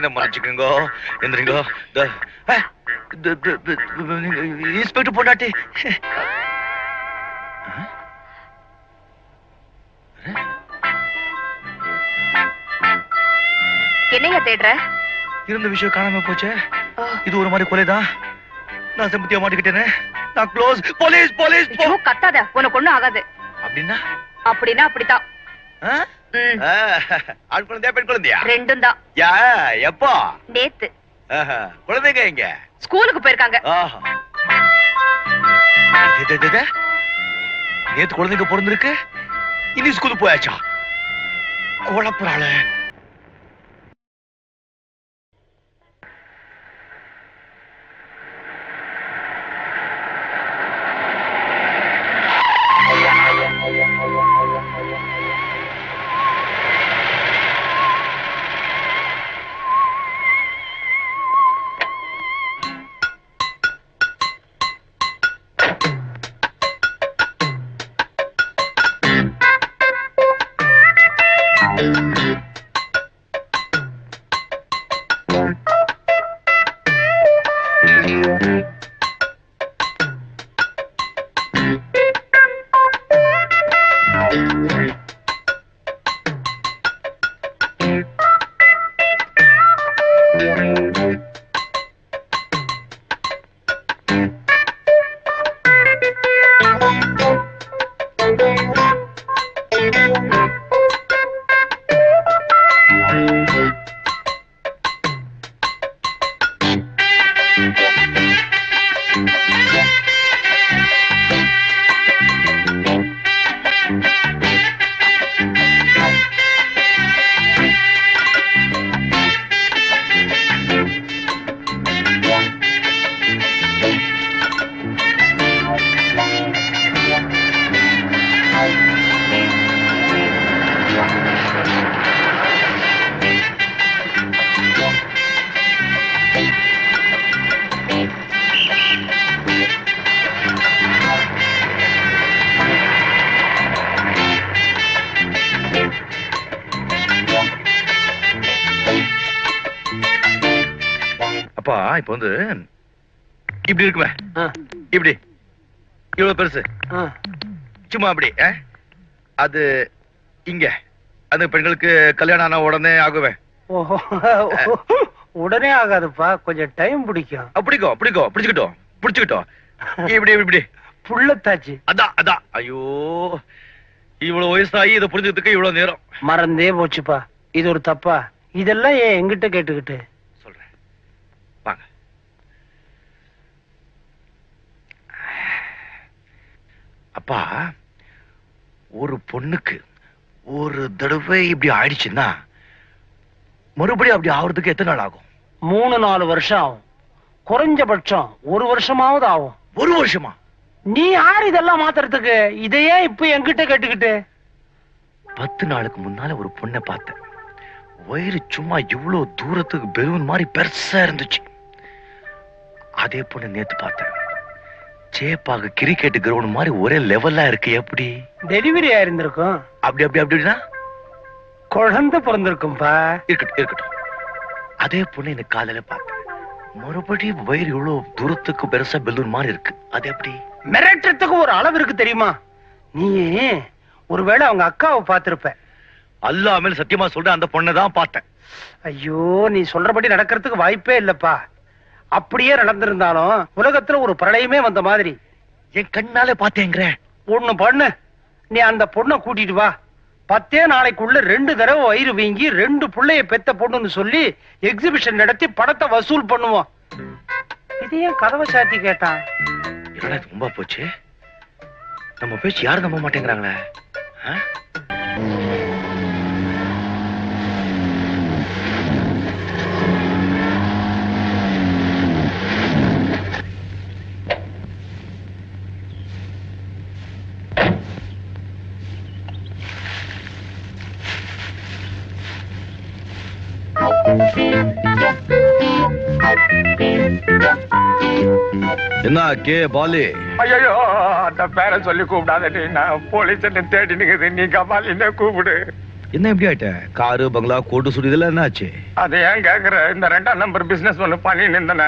என்ன மன்னிச்சுக்கோங்க? எந்திரிங்க. இன்ஸ்பெக்டர் பொண்டாட்டி. என்னைய தேடுற? இருந்த விஷயம் காணாம போச்சே? இது ஒரு மாதிரி கொலைதான் நான் செம்பத்தியா மாட்டிக்கிட்டேனே? நான் க்ளோஸ் போலீஸ் போலீஸ் கத்தாத. உனக்கு ஒண்ணும் ஆகாது. அப்படின்னா? அப்படின்னா அப்படித்தான். ஆண் குழந்தையா பெண் குழந்தையா? ரெண்டும் தான் யா எப்போ? நேத்து. குழந்தைங்க எங்க? ஸ்கூலுக்கு போயிருக்காங்க. நேத்து குழந்தைங்க பிறந்திருக்கு. இனி ஸ்கூலுக்கு போயாச்சா? குழப்பறாளே. இப்ப வந்து இப்படி இருக்குமே. இப்படி. இவ்வளவு பெருசு. சும்மா அப்படி? அது இங்க. அந்த பெண்களுக்கு கல்யாணம் ஆன உடனே ஆகுவேன் உடனே ஆகாதுப்பா. கொஞ்சம் டைம் பிடிக்கும். பிடிக்கும் பிடிக்கும். பிடிச்சுக்கிட்டோம் பிடிச்சுக்கிட்டோம். இப்படி, இப்படி. புள்ளத்தாச்சு. அதான் அதான் ஐயோ. இவ்வளவு வயசாகி இதை புரிஞ்சுக்கிறதுக்கு இவ்வளவு நேரம். மறந்தே போச்சுப்பா. இது ஒரு தப்பா. இதெல்லாம் ஏன் எங்கிட்ட கேட்டுக்கிட்டு சொல்றேன் வாங்க அப்பா ஒரு பொண்ணுக்கு ஒரு தடவை இப்படி ஆயிடுச்சுன்னா மறுபடியும் அப்படி ஆகுறதுக்கு எத்தனை நாள் ஆகும்? மூணு நாலு வருஷம் ஆகும். குறைஞ்சபட்சம் ஒரு வருஷமாவது ஆகும். ஒரு வருஷமா? நீ யார் இதெல்லாம் மாத்துறதுக்கு? இதையே இப்ப என்கிட்ட கேட்டுக்கிட்டு. பத்து நாளுக்கு முன்னால ஒரு பொண்ணை பார்த்தேன். வயிறு சும்மா இவ்வளவு தூரத்துக்கு பெலூன் மாதிரி பெருசா இருந்துச்சு. அதே பொண்ணு நேத்து பார்த்தேன். சேப்பாக கிரிக்கெட் கிரவுண்ட் மாதிரி ஒரே லெவலா இருக்கு எப்படி? டெலிவரி ஆயிருந்திருக்கும். அப்படி அப்படி அப்படின்னா? குழந்தை பிறந்திருக்கும்பா. இருக்கட்டும் இருக்கட்டும். அதே பொண்ணு எனக்கு காலையில பார்த்தேன் மறுபடியும் வயிறு இவ்வளவு தூரத்துக்கு பெருசா பெலூன் மாதிரி இருக்கு. அது எப்படி? மிரட்டுறதுக்கு ஒரு அளவு இருக்கு தெரியுமா? நீ ஒருவேளை அவங்க அக்காவை பார்த்திருப்ப. அல்லாமல் சத்தியமா சொல்றேன் அந்த பொண்ணை தான் பார்த்தேன். ஐயோ நீ சொல்றபடி நடக்கிறதுக்கு வாய்ப்பே இல்லப்பா. அப்படியே நடந்திருந்தாலும் உலகத்துல ஒரு பிரளயமே வந்த மாதிரி. என் கண்ணாலே பார்த்தேங்கிற. ஒண்ணு பண்ணு. நீ அந்த பொண்ணை கூட்டிட்டு வா. பத்தே நாளைக்குள்ள ரெண்டு தடவை வயிறு வீங்கி ரெண்டு புள்ளைய பெத்த பொண்ணுன்னு சொல்லி எக்ஸிபிஷன் நடத்தி படத்தை வசூல் பண்ணுவோம். இது ஏன் கதவை சாத்தி கேட்டான்? என்னடா ரொம்ப போச்சு? நம்ம பேச்சு யாரும் நம்ப மாட்டேங்கிறாங்களே ஆ? என்ன கே பாலி? ஐயோ அந்த பேரை சொல்லி கூப்பிடாதடி நான் போலீஸ் தேடி நிக்குது. நீ கபாலின்னு கூப்பிடு? என்ன எப்படி ஆயிட்ட? காரு பங்களா கோட்டு சுடி இதெல்லாம் என்ன ஆச்சு? அது ஏன் கேக்குற? இந்த ரெண்டாம் நம்பர் பிசினஸ் ஒண்ணு பண்ணி நின்றன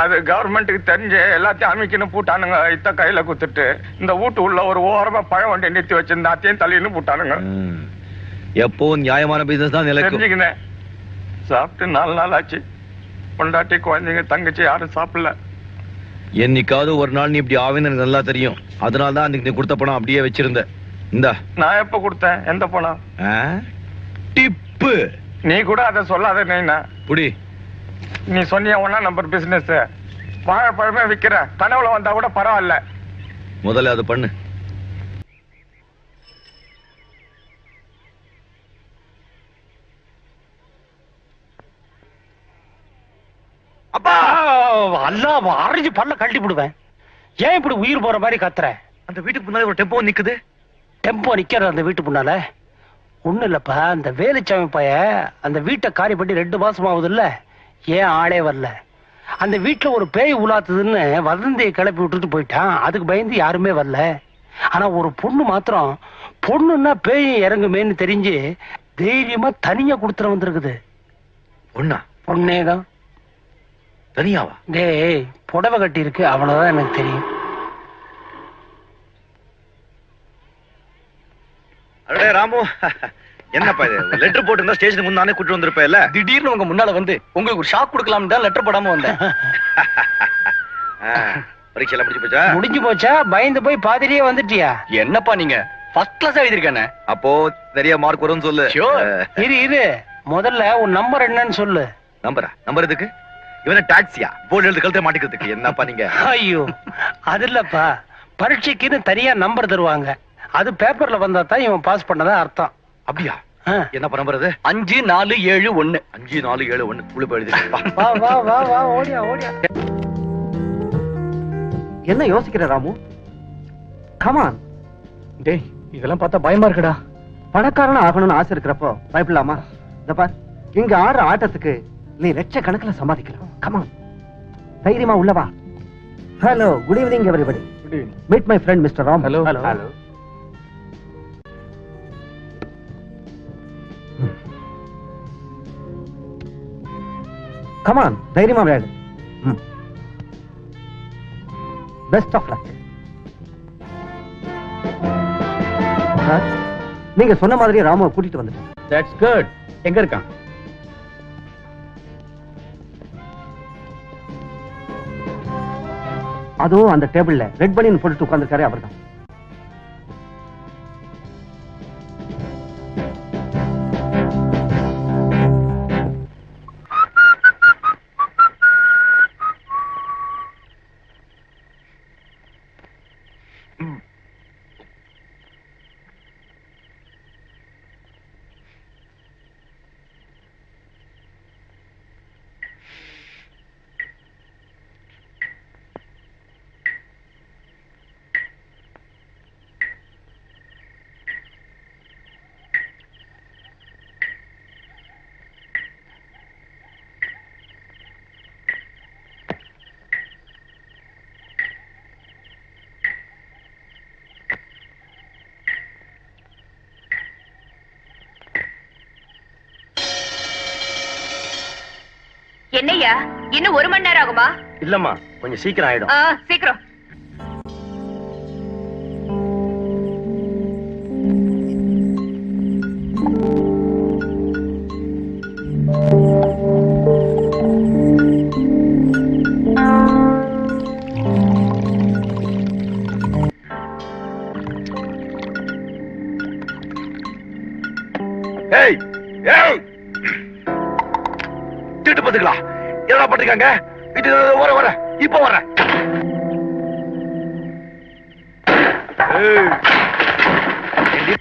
அது கவர்மெண்ட்டுக்கு தெரிஞ்சு எல்லாத்தையும் அமைக்கணும் பூட்டானுங்க இத்த கையில குத்துட்டு. இந்த வீட்டு உள்ள ஒரு ஓரமா பழம் வண்டி நிறுத்தி வச்சிருந்த அத்தையும் தள்ளின்னு பூட்டானுங்க. எப்பவும் நியாயமான பிசினஸ் தான் நிலைக்கும். தெரிஞ்சுக்கினேன். சாப்பிட்டு நாலு நாள் ஆச்சு. பொண்டாட்டி குழந்தைங்க தங்கச்சி யாரும் சாப்பிடல. என்னைக்காவது ஒரு நாள் நீ இப்படி ஆவேன்னு எனக்கு நல்லா தெரியும். அதனால தான் அன்னைக்கு நீ கொடுத்த பணம் அப்படியே வச்சிருந்த. இந்தா. நான் எப்ப கொடுத்தேன்? எந்த பணம்? ஆ? டிப்பு. நீ கூட அதை சொல்லாத நைனா. புடி. நீ சொன்னிய ஒன்னா நம்பர் பிசினஸ் வாழைப்பழமே விக்கிற கனவுல வந்தா கூட பரவாயில்ல. முதல்ல அது பண்ணு அப்பா அல்லா அரைஞ்சு பல்ல கழட்டி விடுவேன் ஏன் இப்படி உயிர் போற மாதிரி கத்துற? அந்த வீட்டுக்கு முன்னாடி ஒரு டெம்போ நிக்குது. டெம்போ நிக்கிற அந்த வீட்டு முன்னால. ஒண்ணு இல்லப்பா அந்த வேலுச்சாமி பைய அந்த வீட்டை காரி பண்ணி ரெண்டு மாசம் ஆகுது இல்ல ஏன் ஆளே வரல? அந்த வீட்டுல ஒரு பேய் உலாத்துதுன்னு வதந்தியை கிளப்பி விட்டுட்டு போயிட்டான். அதுக்கு பயந்து யாருமே வரல. ஆனா ஒரு பொண்ணு மாத்திரம் பொண்ணுன்னா பேய் இறங்குமேன்னு தெரிஞ்சு தைரியமா தனியா கொடுத்துட வந்திருக்குது. ஒண்ணா பொண்ணேதான் தனியாவா? டேய் புடவை கட்டி இருக்கு அவ்வளவுதான் எனக்கு தெரியும். அடே ராமு. என்னப்பா இது? லெட்டர் போட்டு ஸ்டேஷனுக்கு முன்னானே கூட்டு வந்திருப்பேல்ல? திடீர்னு உங்க முன்னால வந்து உங்களுக்கு ஒரு ஷாக் கொடுக்கலாம் தான் லெட்டர் போடாம வந்தேன். பரீட்சை எல்லாம் போச்சா? முடிஞ்சு போச்சா? பயந்து போய் பாதிரியே வந்துட்டியா? என்னப்பா நீங்க? ஃபர்ஸ்ட் கிளாஸ் எழுதிருக்கானே அப்போ நிறைய மார்க் வரும்னு சொல்லு. இரு இரு. முதல்ல உன் நம்பர் என்னன்னு சொல்லு. நம்பரா நம்பர் எதுக்கு? இவன டாக்ஸியா போர்டு எழுது கழுத்தை மாட்டிக்கிறதுக்கு. என்னப்பா நீங்க? ஐயோ அது இல்லப்பா. பரீட்சைக்குன்னு தனியா நம்பர் தருவாங்க. அது பேப்பர்ல வந்தா தான் இவன் பாஸ் பண்ணதா அர்த்தம். அப்படியா? ஆ. நம்பர் அது அஞ்சு நாலு ஏழு ஒண்ணு அஞ்சு நாலு ஏழு ஒண்ணு போய் எழுதி வா வா வா வா ஓடியா ஓடியா. என்ன யோசிக்கிற ராமு? கமான் டேய் இதெல்லாம் பார்த்தா பயமா இருக்குடா. பணக்காரன் ஆகணும்னு ஆசை இருக்கிறப்போ பயப்படலாமா? இந்த பார் இங்க ஆடுற ஆட்டத்துக்கு நீ லட்சக்கணக்கில் சம்பாதிக்கலாம் கமான் தைரியமா உள்ளவா hello good evening everybody meet my friend mister Ram Hello. Hello come on தைரியமா விளையாடு. பெஸ்ட் ஆஃப் லக் நீங்க சொன்ன மாதிரி ராமுவை கூட்டிட்டு வந்துட்டேன். தட்ஸ் குட் எங்க இருக்கான்? அதுவும் அந்த டேபிள்ல ரெட் பனியன் போட்டுட்டு உட்கார்ந்திருக்காரு அவர்தான். என்னய்யா? இன்னும் ஒரு மணி நேரம் ஆகுமா? இல்லம்மா கொஞ்சம் சீக்கிரம் ஆயிடும். சீக்கிரம். பண்றீங்க இது வர வர. இப்ப வர.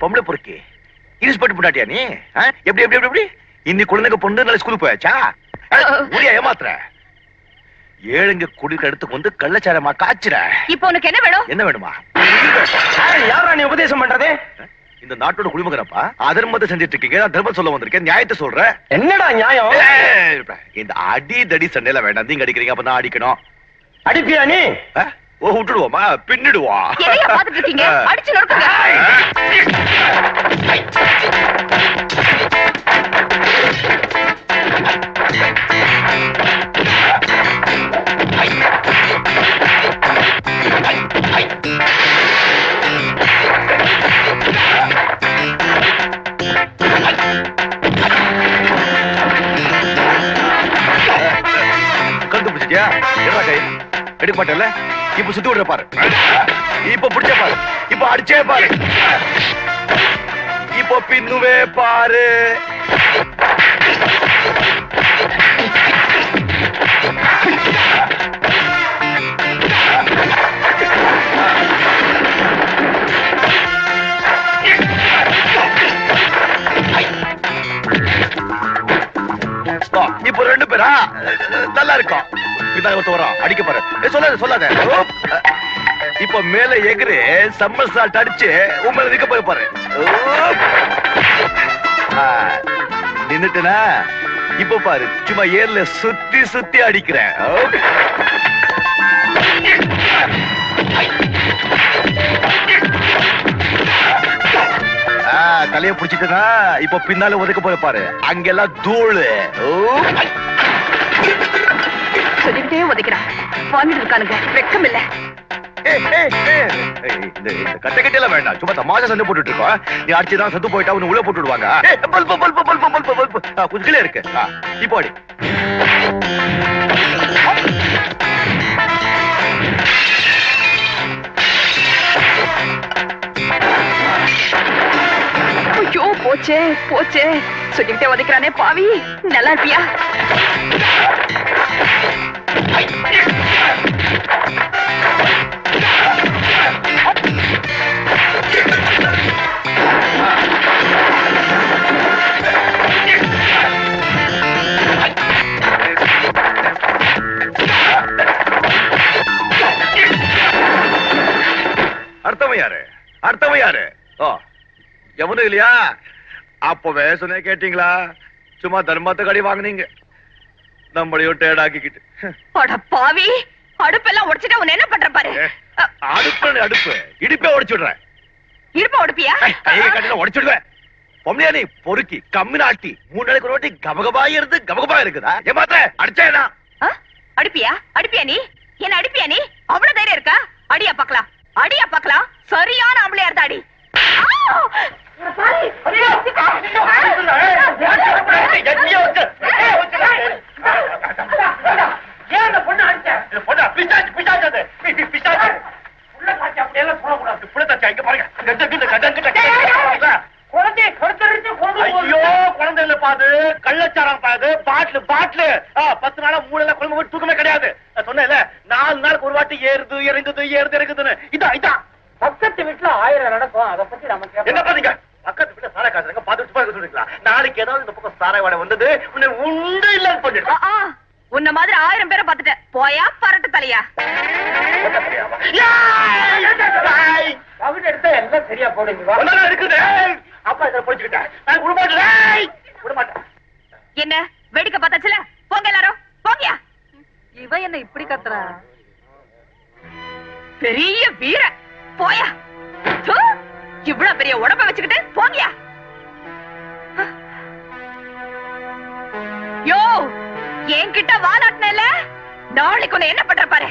பொம்பளை பொறுக்கி? இன்ஸ்பெக்டர் பண்ணாட்டியா நீ? எப்படி எப்படி எப்படி எப்படி? இன்னி குழந்தைங்க பொண்ணு நல்ல ஸ்கூலுக்கு போயாச்சா? முடியா ஏமாத்துற? ஏழுங்க குடிக்க எடுத்து வந்து கள்ளச்சாரமா காய்ச்சுற? இப்போ உனக்கு என்ன வேணும்? என்ன வேணுமா? யாரா நீ உபதேசம் பண்றதே? இந்த நாட்டோட குடிமகனப்பா அதர்மத்தை செஞ்சுட்டு இருக்கீங்க தர்மம் சொல்ல வந்திருக்கேன். நியாயத்தை சொல்றேன் என்னடா நியாயம்? இந்த அடி தடி சண்டையில வேண்டாம். நீங்க அடிக்கிறீங்க அப்ப நான் அடிக்கணும். அடிப்பியா நீ? ஓ விட்டுடுவோமா? பின்னிடுவா எதையா பாத்துட்டு இருக்கீங்க? அடிச்சு எடுக்க இப்ப சுத்தி விடுற பாரு. இப்ப பிடிச்ச பாரு. இப்ப அடிச்சே பாரு. இப்ப பின்னுவே பாரு. ரெண்டு பேரா? நல்லா இருக்கும் ஒருத்த அடிக்க பாரு. சொல்லாத சொல்லாத. இப்ப மேல எகிரு சம்மர் சால்ட் அடிச்சு உங்களை நிக்க போய் பாரு. ஓப். ஆ, நின்னுட்டனா? இப்போ பாரு சும்மா ஏர்ல சுத்தி சுத்தி அடிக்கிறேன். தலைய புடிச்சிட்டனா இப்போ பின்னால ஒதுக்க போய் பாரு. அங்கெல்லாம் தூளு. ஓப். சொல்லிக்கிட்டே உதைக்கிறான். வாங்கிட்டு இருக்கானுங்க. வெக்கம் இல்ல ஏய், ஏய், ஏய், ஏய், இந்த இந்த கட்ட கட்டையெல்லாம் வேண்டாம். சும்மா தமாஷா சண்டை போட்டுட்டு இருக்கோம். நீ அடிச்சுதான் சத்து போயிட்டா உன்னை உள்ள போட்டு விடுவாங்க ஏய், bulb bulb bulb bulb. Bulb கீழே இருக்கு. இப்போ அடி போச்சே போச்சே. சொல்லிக்கிட்டே உதைக்கிறானே பாவி. நல்லா இருப்பியா? அர்த்தம் யாரு? அர்த்தம் யாரு? ஓ எவனும் இல்லையா? அப்பவே சொன்ன கேட்டீங்களா? சும்மா தர்மத்தை கடி வாங்குனீங்க. நம்மளையும் டேடாக்கிக்கிட்டு அட பாவி அடுப்பெல்லாம் உடைச்சிட்டா உன்னை என்ன பண்ற பாரு? அடுப்பு அடுப்பு. இடுப்பே உடைச்சு விடுறேன் இருப்ப உடுப்பியா கையை கட்டில உடைச்சுடுவேன். பொம்மையா நீ பொறுக்கி கம்மி நாட்டி மூணு நாளைக்கு ஒரு வாட்டி கபகபா இருந்து கபகபா இருக்குதா? ஏமாத்த அடிச்சேனா? அடிப்பியா? அடிப்பியா நீ? என்ன அடிப்பியா நீ? அவ்வளவு தைரியம் இருக்கா? அடியா பாக்கலாம் அடியா பாக்கலாம் சரியான ஆம்பளையா இருந்தா ஐயோ, பாது கள்ளச்சாரம் பாது பாட்டில் பாட்டில் பத்து நாளா மூணுல குழம்பு தூக்கமே கிடையாது நான் சொன்னேன்ல நாலு நாளுக்கு ஒரு வாட்டி ஏறுது இறங்குது ஏறுது இறங்குதுன்னு இதான் இதான் பக்கத்து வீட்டுல ஆயிரம் நடக்கும் அதை பத்தி நம்ம என்ன பாத்தீங்க? பக்கத்து வீட்டுல சாராய காசுறாங்க பாத்து இருக்க சொல்றீங்களா? நாளைக்கு ஏதாவது இந்த பக்கம் சாராய வாடை வந்தது உன்னை உண்டு சொல்லிடுறா ஆ. உன்ன மாதிரி ஆயிரம் பேரை பார்த்துட்டேன். போயா பரட்டு தலையா? எடுத்தா எல்லாம் சரியா போடுங்க இருக்குது. அப்பா இதை பிடிச்சுக்கிட்டேன் நான் விட மாட்டேன் விட மாட்டேன் என்ன வேடிக்கை பார்த்தாச்சுல? போங்க எல்லாரும். போங்கயா. இவ என்ன இப்படி கத்துறா? பெரிய வீர போயா. தூ, இவ்வளவு பெரிய உடம்ப வச்சுக்கிட்டு போங்கயா? யோ என்கிட்ட வாலாட்டினல நாளைக்கு உன்னை என்ன பண்ற பாரு.